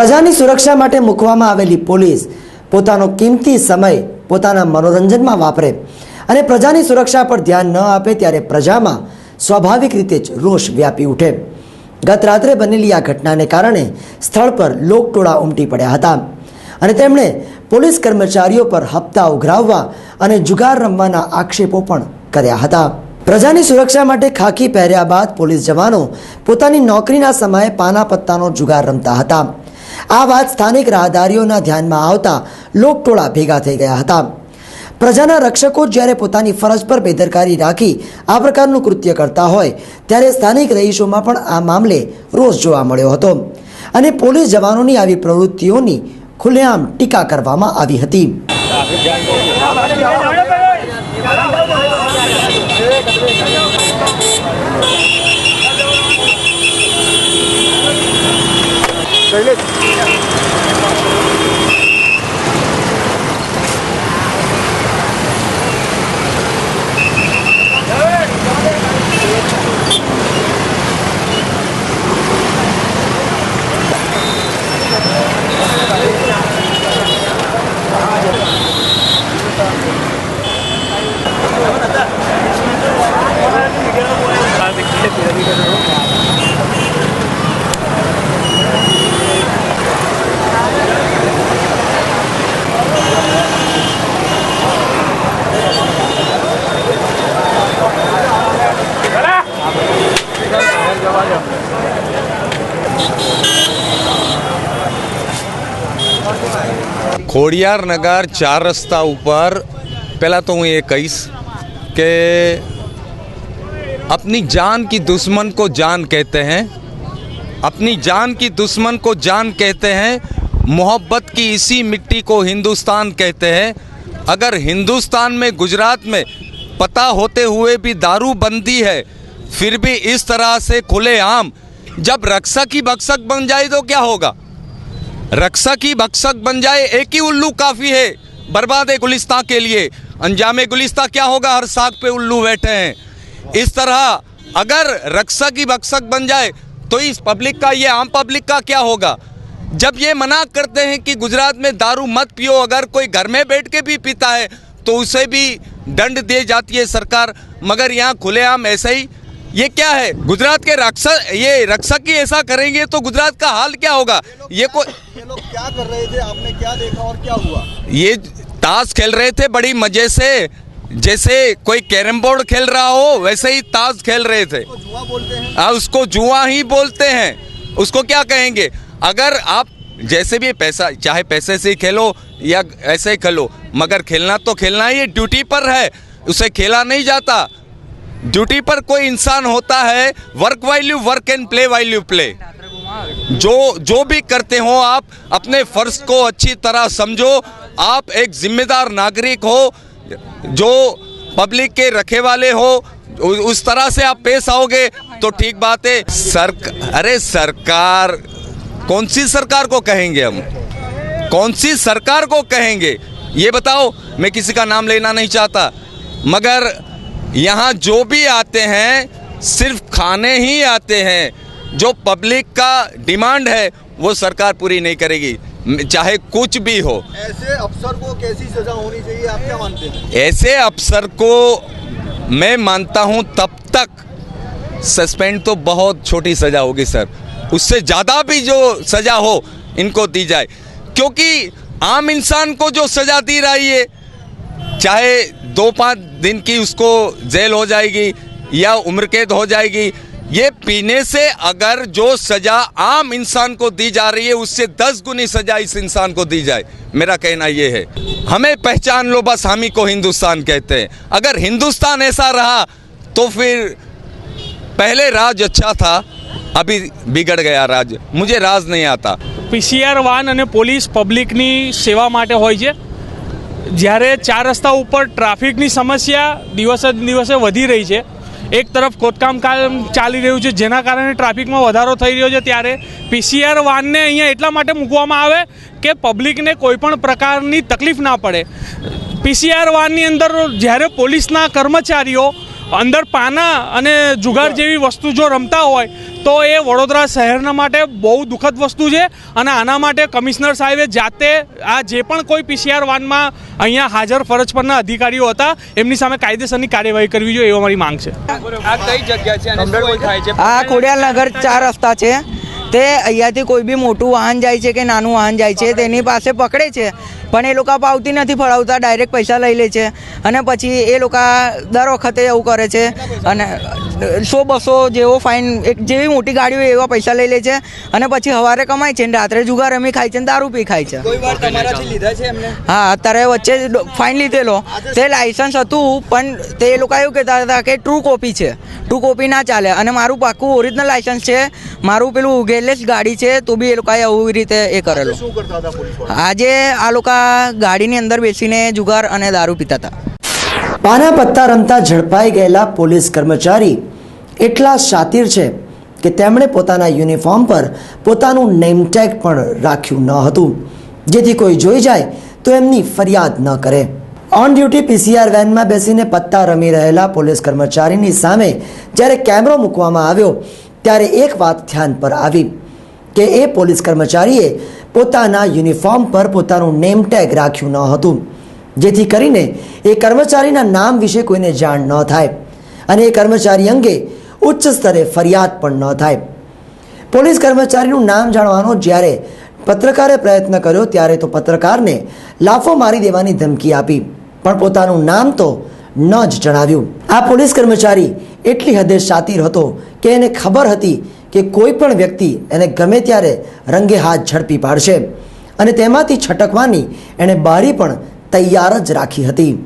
પ્રજાની સુરક્ષા માટે મૂકવામાં આવેલી પોલીસ પોતાનો કિંમતી સમય પોતાના મનોરંજનમાં વાપરે અને પ્રજાની સુરક્ષા પર ધ્યાન ન આપે ત્યારે પ્રજામાં સ્વાભાવિક રીતે જ રોષ વ્યાપી ઉઠે. ગત રાત્રે બનેલી આ ઘટનાને કારણે સ્થળ પર લોકટોળા ઉમટી પડ્યા હતા અને તેમણે પોલીસ કર્મચારીઓ પર હપ્તા ઉઘરાવવા અને જુગાર રમવાના આક્ષેપો પણ કર્યા હતા. પ્રજાની સુરક્ષા માટે ખાખી પહેર્યા બાદ પોલીસ જવાનો પોતાની નોકરીના સમયે પાના પત્તાનો જુગાર રમતા હતા. આ વાત સ્થાનિક રાહદારીઓના ધ્યાનમાં આવતા લોકટોળા ભેગા થઈ ગયા હતા. પ્રજાના રક્ષકો જ્યારે પોતાની ફરજ પર બેદરકારી રાખી આ પ્રકારનું કૃત્ય કરતા હોય, ત્યારે સ્થાનિક રહીશોમાં પણ આ મામલે રોષ જોવા મળ્યો હતો. અને પોલીસ જવાનોની આવી પ્રવૃત્તિઓની ખુલ્લેઆમ ટીકા કરવામાં આવી હતી. ખોડિયાર નગર ચાર રસ્તા ઉપર પહેલાં તો હું એ કહીશ કે अपनी जान की दुश्मन को जान कहते हैं अपनी जान की दुश्मन को जान कहते हैं मोहब्बत की इसी मिट्टी को हिंदुस्तान कहते हैं अगर हिंदुस्तान में गुजरात में पता होते हुए भी दारू बंदी है फिर भी इस तरह से खुलेआम जब रक्षक ही भक्षक बन जाए तो क्या होगा रक्षक ही भक्षक बन जाए, एक ही उल्लू काफ़ी है। बर्बाद है गुलिस्तां के लिए। अंजाम गुलिस्तां क्या होगा? हर साग पे उल्लू बैठे हैं। इस तरह अगर रक्षक ही भक्षक बन जाए तो इस पब्लिक का, ये आम पब्लिक का क्या होगा? जब ये मना करते हैं कि गुजरात में दारू मत पियो, अगर कोई घर में बैठ के भी पीता है तो उसे भी दंड दे जाती है सरकार। मगर यहाँ खुलेआम ऐसे ही ये क्या है? गुजरात के रक्षक ये रक्षक ही ऐसा करेंगे तो गुजरात का हाल क्या होगा? ये कोई ये लोग क्या कर रहे थे? आपने क्या देखा और क्या हुआ? ये ताश खेल रहे थे बड़ी मज़े से। जैसे कोई कैरम बोर्ड खेल रहा हो वैसे ही ताश खेल रहे थे। जुआ बोलते हैं? आ, उसको जुआ ही बोलते हैं। उसको क्या कहेंगे? अगर आप जैसे भी पैसा चाहे पैसे से ही खेलो या ऐसे ही खेलो मगर खेलना तो खेलना ही ड्यूटी पर है। उसे खेला नहीं जाता। ड्यूटी पर कोई इंसान होता है work while you work and play while you play जो जो भी करते हो आप, अपने फ़र्ज़ को अच्छी तरह समझो। आप एक जिम्मेदार नागरिक हो, जो पब्लिक के रखे वाले हो उस तरह से आप पेश आओगे तो ठीक बात है। सर, अरे सरकार, कौन सी सरकार को कहेंगे हम? कौन सी सरकार को कहेंगे? ये बताओ, मैं किसी का नाम लेना नहीं चाहता, मगर यहाँ जो भी आते हैं सिर्फ़ खाने ही आते हैं। जो पब्लिक का डिमांड है वो सरकार पूरी नहीं करेगी। चाहे कुछ भी हो। ऐसे अफसर को कैसी सजा होनी चाहिए आप क्या मानते हैं? ऐसे अफसर को मैं मानता हूँ तब तक सस्पेंड तो बहुत छोटी सजा होगी सर। उससे ज़्यादा भी जो सजा हो इनको दी जाए। क्योंकि आम इंसान को जो सजा दी रही है चाहे दो पाँच दिन की उसको जेल हो जाएगी या उम्र कैद हो जाएगी ये पीने से अगर जो सजा आम इंसान को दी जा रही है उससे दस गुनी सजा इस इंसान को दी जाए मेरा कहना ये है हमें पहचान लो बस हम ही को हिंदुस्तान कहते हैं अगर हिंदुस्तान ऐसा रहा तो फिर पहले राज अच्छा था अभी बिगड़ गया राज मुझे राज नहीं आता પીસીઆર વાન અને પોલીસ પબ્લિકની સેવા માટે હોય છે જ્યારે ચાર રસ્તા ઉપર ટ્રાફિકની સમસ્યા દિવસે દિવસે વધી રહી છે, એક તરફ ખોદકામ કામ ચાલી રહ્યું છે, જેના કારણે ટ્રાફિકમાં વધારો થઈ રહ્યો છે, ત્યારે પીસીઆર વાનને અહીંયા એટલા માટે મૂકવામાં આવે કે પબ્લિકને કોઈ પણ પ્રકારની તકલીફ ના પડે. પીસીઆર વાનની અંદર જ્યારે પોલીસના કર્મચારીઓ અંદર પાના અને જુગાર જેવી વસ્તુ જો રમતા હોય તો એ વડોદરા શહેરના માટે બહુ દુઃખદ વસ્તુ છે અને આના માટે કમિશનર સાહેબે જાતે આ જે પણ કોઈ પીસીઆર વાનમાં અહીંયા હાજર ફરજ પરના અધિકારીઓ હતા એમની સામે કાયદેસરની કાર્યવાહી કરવી જોઈએ એવી અમારી માંગ છે. આ કઈ જગ્યા છે અને શું થાય છે? આ ખોડિયાલનગર ચાર રસ્તા છે. તે અહીંયાથી કોઈ બી મોટું વાહન જાય છે કે નાનું વાહન જાય છે તેની પાસે પકડે છે. પણ એ લોકો પાવતી નથી ફળાવતા ડાયરેક્ટ પૈસા લઈ લે છે. અને પછી એ લોકો દર વખતે એવું કરે છે અને સો બસો જેવો ફાઇન એક જેવી મોટી ગાડીઓ હોય એવા પૈસા લઈ લે છે અને પછી સવારે કમાય છે ને રાત્રે જુગાર રમી ખાય છે ને દારૂ પી ખાય છે. હા અત્યારે વચ્ચે ફાઇન લીધેલો. તે લાઇસન્સ હતું પણ તે લોકો એવું કહેતા હતા કે ટ્રુ કોપી છે. ટ્રુ કોપી ના ચાલે. અને મારું પાક્કું ઓરિજિનલ લાઇસન્સ છે. મારું પેલું ગેરલેસ ગાડી છે તો બી એ લોકોએ આવી રીતે એ કરેલું. આજે આ લોકો ગાડીની અંદર બેસીને જુગાર અને દારૂ પીતા હતા પાના પત્તા રમતા ઝડપાઈ ગયેલા પોલીસ કર્મચારી એટલા શાતિર છે કે તેમણે પોતાના યુનિફોર્મ પર પોતાનું નેમટેગ પણ રાખ્યું ન હતું. જેથી કોઈ જોઈ જાય તો એમની ફરિયાદ ન કરે. ઓન ડ્યુટી પીસીઆર વેનમાં બેસીને પત્તા રમી રહેલા પોલીસ કર્મચારીની સામે જ્યારે કેમેરો મૂકવામાં આવ્યો, ત્યારે એક વાત ધ્યાન પર આવી કે એ પોલીસ કર્મચારીએ પોતાના યુનિફોર્મ પર પોતાનું નેમટેગ રાખ્યું ન હતું. જેથી કરીને એ કર્મચારીના નામ વિશે કોઈને જાણ ન થાય અને એ કર્મચારી અંગે ઉચ્ચ સ્તરે ફરિયાદ પણ ન થાય. પોલીસ કર્મચારીનું નામ જાણવાનો જ્યારે પત્રકારે પ્રયત્ન કર્યો ત્યારે તો પત્રકારને લાફો મારી દેવાની ધમકી આપી, પણ પોતાનું નામ તો ન જ જણાવ્યું. આ પોલીસ કર્મચારી એટલી હદે શાતિર હતો કે એને ખબર હતી કે કોઈ પણ વ્યક્તિ એને ગમે ત્યારે રંગે હાથ ઝડપી પાડશે. અને તેમાંથી છટકવાની એણે બારી પણ તૈયાર જ રાખી હતી.